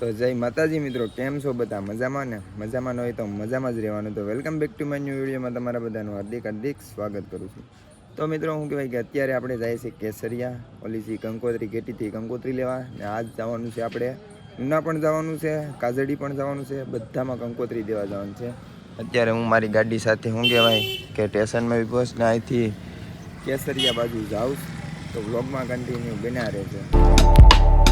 તો જય માતાજી મિત્રો, કેમ છો બધા? મજામાં ને? મજામાં ન હોય તો મજામાં જ રહેવાનું. તો welcome back to my new વિડીયોમાં તમારા બધાનું હાર્દિક હાર્દિક સ્વાગત કરું છું. તો મિત્રો, હું કહેવાય કે અત્યારે આપણે જાય છે કેસરિયા ઓલીથી કંકોત્રી ગેટીથી કંકોત્રી લેવા. ને આજ જવાનું છે આપણે, ઉના પણ જવાનું છે, કાજડી પણ જવાનું છે, બધામાં કંકોત્રી દેવા જવાનું છે. અત્યારે હું મારી ગાડી સાથે શું કહેવાય કે સ્ટેશનમાં બી પહોંચને અહીંથી કેસરિયા બાજુ જાઉં તો વ્લોગમાં કન્ટિન્યુ બન્યા રહેશે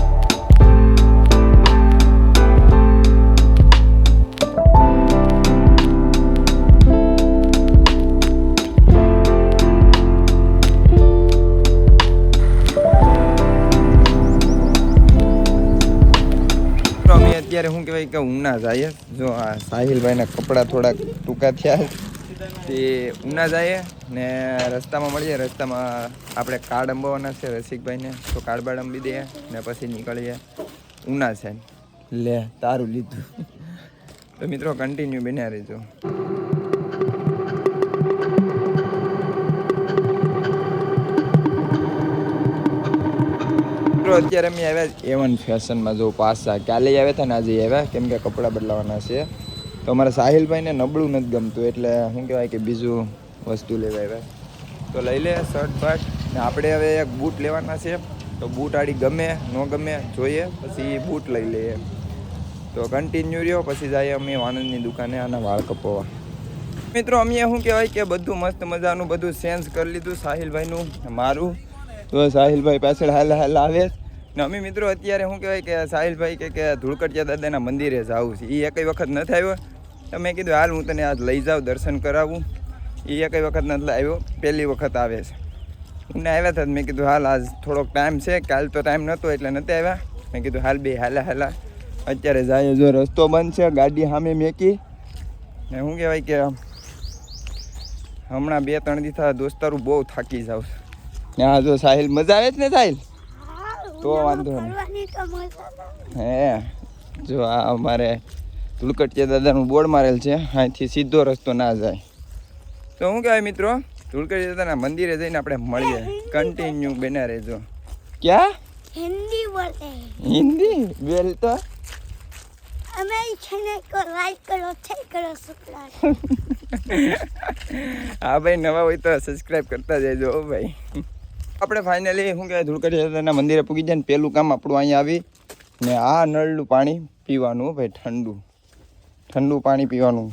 અત્યારે શું કહેવાય કે ઉના જાય જો આ સાહિલભાઈના કપડાં થોડાક ટૂંકા થયા તે ઉના જાય ને રસ્તામાં મળીએ. રસ્તામાં આપણે કાર્ડ અંબાવવાના છે, રસિકભાઈને. તો કાર્ડ બાડ અંબી દઈએ ને પછી નીકળીએ ઉના છે. લે, તારું લીધું. તો મિત્રો કન્ટિન્યુ બન્યા રહેજો. મિત્રો, અત્યારે અમે આવ્યા એવન ફેશનમાં જો પાસા કાલે આવ્યા હતા ને આજે આવ્યા, કેમ કે કપડાં બદલાવાના છે. તો અમારા સાહિલભાઈને નબળું નથી ગમતું, એટલે શું કહેવાય કે બીજું વસ્તુ લેવા આવ્યા. તો લઈ લે શર્ટ બર્ટ ને આપણે હવે એક બૂટ લેવાના છે. તો બૂટ આડી ગમે, ન ગમે, જોઈએ. પછી બૂટ લઈ લઈએ. તો કન્ટિન્યુ રહ્યો, પછી જઈએ અમે આનંદની દુકાને આના વાળ કપાવવા મિત્રો, અમે શું કહેવાય કે બધું મસ્ત મજાનું બધું ચેન્જ કરી લીધું સાહિલભાઈનું મારું. તો સાહિલભાઈ પાછળ હાલ હાલ આવે ને અમે મિત્રો અત્યારે શું કહેવાય કે સાહિલભાઈ કે કે ધૂળકટિયા દાદાના મંદિરે જાવું છે. એ એકઈ વખત નથી આવ્યો. તો મેં કીધું, હાલ હું તને આજ લઈ જાઉં, દર્શન કરાવું. એ એકઈ વખત નથી આવ્યો. પહેલી વખત આવે છે. મને આવ્યા હતા મેં કીધું, હાલ આજ થોડોક ટાઈમ છે. કાલ તો ટાઈમ નહોતો એટલે નથી આવ્યા. મેં કીધું, હાલ બે, હાલા હાલા. અત્યારે જાય જો રસ્તો બંધ છે, ગાડી સામે મેકી. ને શું કહેવાય કે હમણાં બે, ત્રણ દિવસ દોસ્તારું બહુ થાકી જાવ હા જો સાહિલ મજા આવે જ ને સાહિલ? તો વાંધો નહીં. હે જો આ અમારે ધૂળકટિયા દાદાનું બોર્ડ મારેલ છે અહીંથી સીધો રસ્તો ના જાય. તો શું કહેવાય મિત્રો ધૂળકટિયા દાદાના મંદિરે જઈને આપણે મળીએ. કન્ટિન્યુ બેના રહેજો. ક્યાં? હિન્દી બોલતે હિન્દી? બોલ તો. અમે છેને કો લાઈક કરો થઈ કરો સબસ્ક્રાઇબ હા ભાઈ નવા હોય તો સબસ્ક્રાઇબ કરતા જજો ભાઈ. આપણે ફાઇનલી શું કહેવાય દાદાના મંદિરે પૂગી જાય ને પહેલું કામ આપણું અહીંયા આવી ને આ નળનું પાણી પીવાનું ભાઈ ઠંડુ. ઠંડુ પાણી પીવાનું.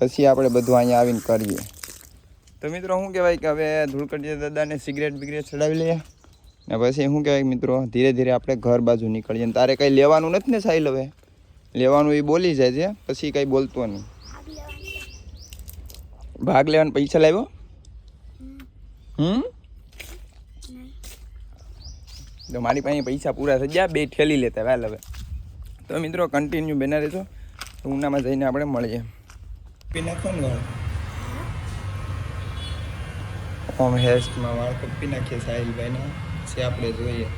પછી આપણે બધું અહીંયા આવીને કરીએ. તો મિત્રો શું કહેવાય કે હવે ધૂળકટિયા દાદાને સિગરેટ બિગરેટ ચડાવી લઈએ. ને પછી શું કહેવાય મિત્રો ધીરે ધીરે આપણે ઘર બાજુ નીકળીએ. ને તારે કંઈ લેવાનું નથી ને સાહિલ હવે? લેવાનું એ બોલી જાય છે પછી કંઈ બોલતો નહીં. ભાગ લેવાના પૈસા લાવ્યો? હમ? તો મારી પાસે પૈસા પૂરા થઈ ગયા બે ઠેલી લેતા વહેલ હવે. તો મિત્રો કન્ટિન્યુ બેના રહેજો. તો ઉનામાં જઈને આપણે મળીએ. પી નાખવાનું વાળ? ઓમ હેસ્ટમાં વાળ કપી નાખીએ સાહિલભાઈને છે આપણે જોઈએ.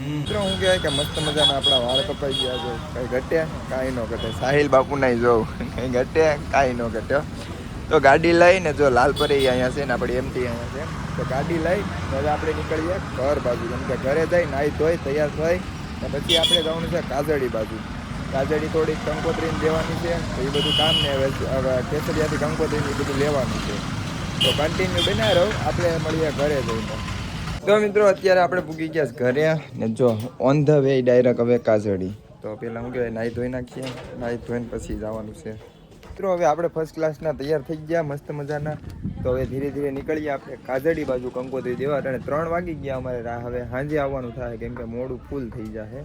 મિત્રો હું કહેવાય કે મસ્ત મજાના આપણા વાળ કપાઈ ગયા છે. કઈ ઘટે? કાંઈ ન ઘટે. સાહિલ બાપુ નહીં જોઉં કઈ ઘટે? કાંઈ ન ઘટે. તો ગાડી લઈને જો લાલપરી અહીંયા છે ને આપણી એમટી અહીંયા છે, તો ગાડી લઈ હવે આપણે નીકળીએ ઘર બાજુ. કેમ કે ઘરે જઈ નાહી ધોઈ તૈયાર થઈ ને પછી આપણે જવાનું છે કાજળી બાજુ. કાજળી થોડીક કંકોત્રીને દેવાની છે એ બધું કામ ને હવે કેસરિયાથી કંકોત્રીને એ બધું લેવાનું છે. તો કન્ટિન્યુ બના રહો, આપણે મળીએ ઘરે જઈને. તો મિત્રો, અત્યારે આપણે પૂગી ગયા ઘરે ને જો ઓન ધ વે ડાયરેક્ટ હવે કાજળી. તો પેલા હું કહેવાય, નાહી ધોઈ નાખીએ, નાહી ધોઈને પછી જવાનું છે. મિત્રો, હવે આપણે ફર્સ્ટ ક્લાસના તૈયાર થઈ ગયા, મસ્ત મજાના. તો હવે ધીરે ધીરે નીકળીએ આપણે કાજળી બાજુ કંકોત્રી દેવા. અને ત્રણ વાગી ગયા અમારે રાહ. હવે સાંજે આવવાનું થાય, કેમ કે મોડું ફૂલ થઈ જશે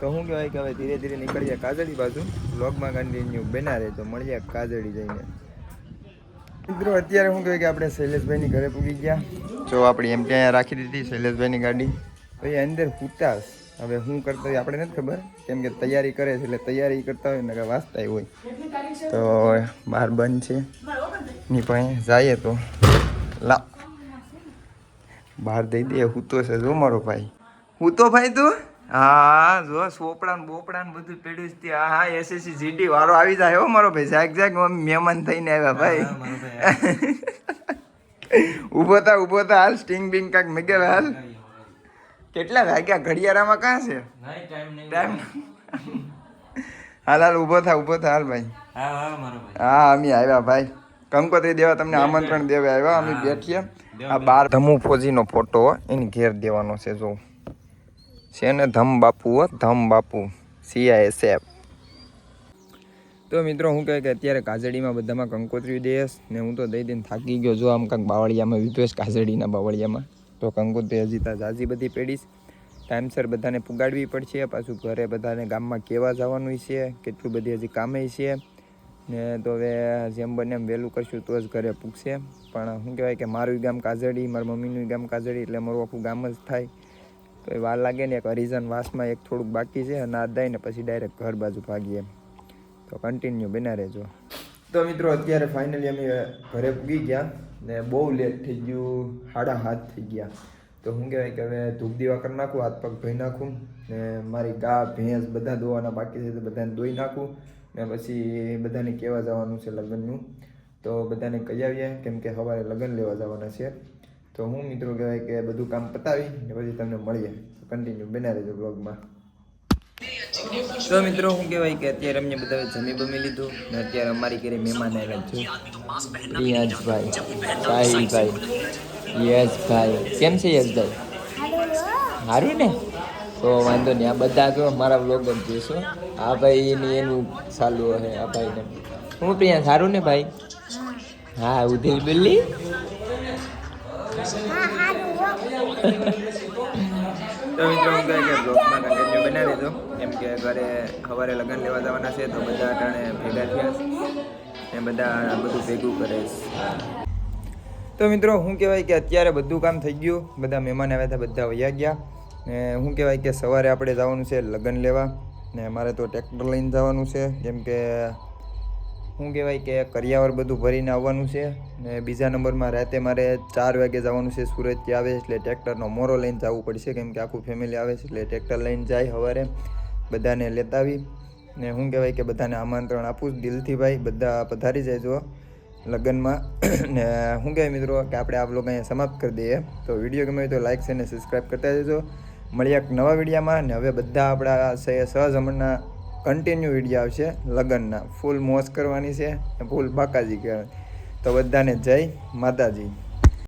તો શું કહેવાય કે હવે ધીરે ધીરે નીકળીએ કાજળી બાજુ. બ્લોગમાં કન્ટિન્યુ બના રહે તો મળીએ કાજળી જઈને. મિત્રો, અત્યારે શું કહેવાય કે આપણે શૈલેષભાઈની ઘરે પૂગી ગયા. જો આપણી એમ ત્યાં રાખી દીધી, શૈલેષભાઈની ગાડી. તો એ અંદર ફૂટાશ હવે હું કરતા હોય આપણે નથી ખબર, કેમ કે તૈયારી કરે છે એટલે તૈયારી કરતા હોય ને કે વાંચતા હોય. તો બહાર બંધ છે. ની પાસે જઈએ તો. લા. બહાર દઈ દે હું તો છે જો મારો ભાઈ. હું તો ભાઈ તું? હા જો સોપડા બોપડા ને બધું પેડ્યું છે. હા હા એસએસસી જીડી વાળો આવી જાય હો મારો ભાઈ. જાગ જાગ મહેમાન થઈને આવ્યા ભાઈ. ઊભો થા ઊભો થા હાલ સ્ટિંગ બિંગ કાંક મેગે હાલ. કેટલા વાગ્યા? ઘડિયાળામાં કાં છે? ટાઈમ હાલ હાલ ઊભો થા ઊભો થા હાલ ભાઈ. હા હા હા અમે આવ્યા ભાઈ. કંકોત્રી દેવા તમને આમંત્રણ દેવા આવ્યા. અમે બેઠીએ. આ બાર ધમુ ફોજીનો ફોટો એની ઘેર દેવાનો છે જો. છે ને ધમ બાપુ હો ધમ બાપુ. સીઆઈએસએફ તો મિત્રો હું કહે કે અત્યારે કાજડીમાં બધામાં કંકોત્રી દેશ ને હું તો દઈ દઈને થાકી ગયો જો આમ કંઈક બાવળિયામાં વિદ્વેષ કાજડીના બાવળિયામાં. તો કંકોત્રી હજી ત્યાં જાજી બધી પેડીશ ટાઈમસર બધાને પુગાડવી પડશે, પાછું ઘરે બધાને ગામમાં કેવા જવાનું છે, કેટલું બધી હજી કામે છે. ને તો હવે જેમ બને એમ વહેલું કરશું તો જ ઘરે પૂગશે. પણ શું કહેવાય કે મારું ગામ કાજડી, મારા મમ્મીનું ગામ કાજડી, એટલે મારું આખું ગામ જ થાય. તો એ વાર લાગે ને એક હરિજન વાસમાં એક થોડુંક બાકી છે અને આ દઈને પછી ડાયરેક્ટ ઘર બાજુ ભાગીએ. તો કન્ટિન્યુ બના રહેજો. તો મિત્રો, અત્યારે ફાઇનલી અમે ઘરે પૂગી ગયા ને બહુ લેટ થઈ ગયું, સાડા હાથ થઈ ગયા. તો શું કહેવાય કે હવે ધૂપ દીવા નાખું, હાથ પગ ધોઈ નાખું ને મારી ગા, ભેંસ બધા ધોવાના બાકી છે તો બધાને ધોઈ નાખું ને પછી બધાને કહેવા જવાનું છે લગ્નનું. તો બધાને કહી આવીએ કેમ કે સવારે લગ્ન લેવા જવાના છે. તો હું મિત્રો કહેવાય કે બધું કામ પતાવી ને પછી તમને મળીએ. કન્ટિન્યુ બના રહેજો બ્લોગમાં તો મિત્રો શું કહેવાય કે અત્યારે અમને બધા જમી બમી લીધું ને અત્યારે અમારી ઘરે મહેમાન આવ્યા છે. પ્રિયાંશભાઈ સાહિલભાઈ યશભાઈ કેમ છે યશભાઈ સારું ને? તો વાંધો નહીં. આ બધા જો મારા બ્લોગ જ જોશો. આ ભાઈ એની એનું ચાલુ હશે આ ભાઈને હું પ્રિયા સારું ને ભાઈ? હા ઉધેલ બિલ્લી? તો બનાવી દો કેમ કે ઘરે સવારે લગ્ન લેવા જવાના છે, તો બધા અટાણે ભેગા થયા. એ બધા બધું ભેગું કરે તો મિત્રો શું કહેવાય કે અત્યારે બધું કામ થઈ ગયું. બધા મહેમાન આવ્યા હતા, બધા વયા ગયા. ને શું કહેવાય કે સવારે આપણે જવાનું છે લગ્ન લેવા. ને મારે તો ટ્રેક્ટર લઈને જવાનું છે. કેમ કે શું કહેવાય કે કરિયાવર બધું ભરીને આવવાનું છે. ને બીજા નંબરમાં રાતે મારે ચાર વાગે જવાનું છે સુરતથી આવે એટલે ટ્રેક્ટરનો મોરો લઈને જવું પડશે. કેમ કે આખું ફેમિલી આવે છે એટલે ટ્રેક્ટર લઈને જાય સવારે બધાને લેતા આવી. ને શું કહેવાય કે બધાને આમંત્રણ આપું દિલથી ભાઈ. બધા પધારી જાય લગ્નમાં. ને શું કહેવાય મિત્રો કે આપણે આ બ્લોગ અહીંયા સમાપ્ત કરી દઈએ. તો વીડિયો ગમે તો લાઇક અને સબસ્ક્રાઈબ કરતા જજો. મળીએ એક નવા વિડીયામાં ને હવે બધા આપણા સહજમણના કન્ટિન્યુ વીડિયો આવશે લગ્નના. ફૂલ મોજ કરવાની છે ને ફૂલ બાકાજી કહેવાય. તો બધાને જય માતાજી.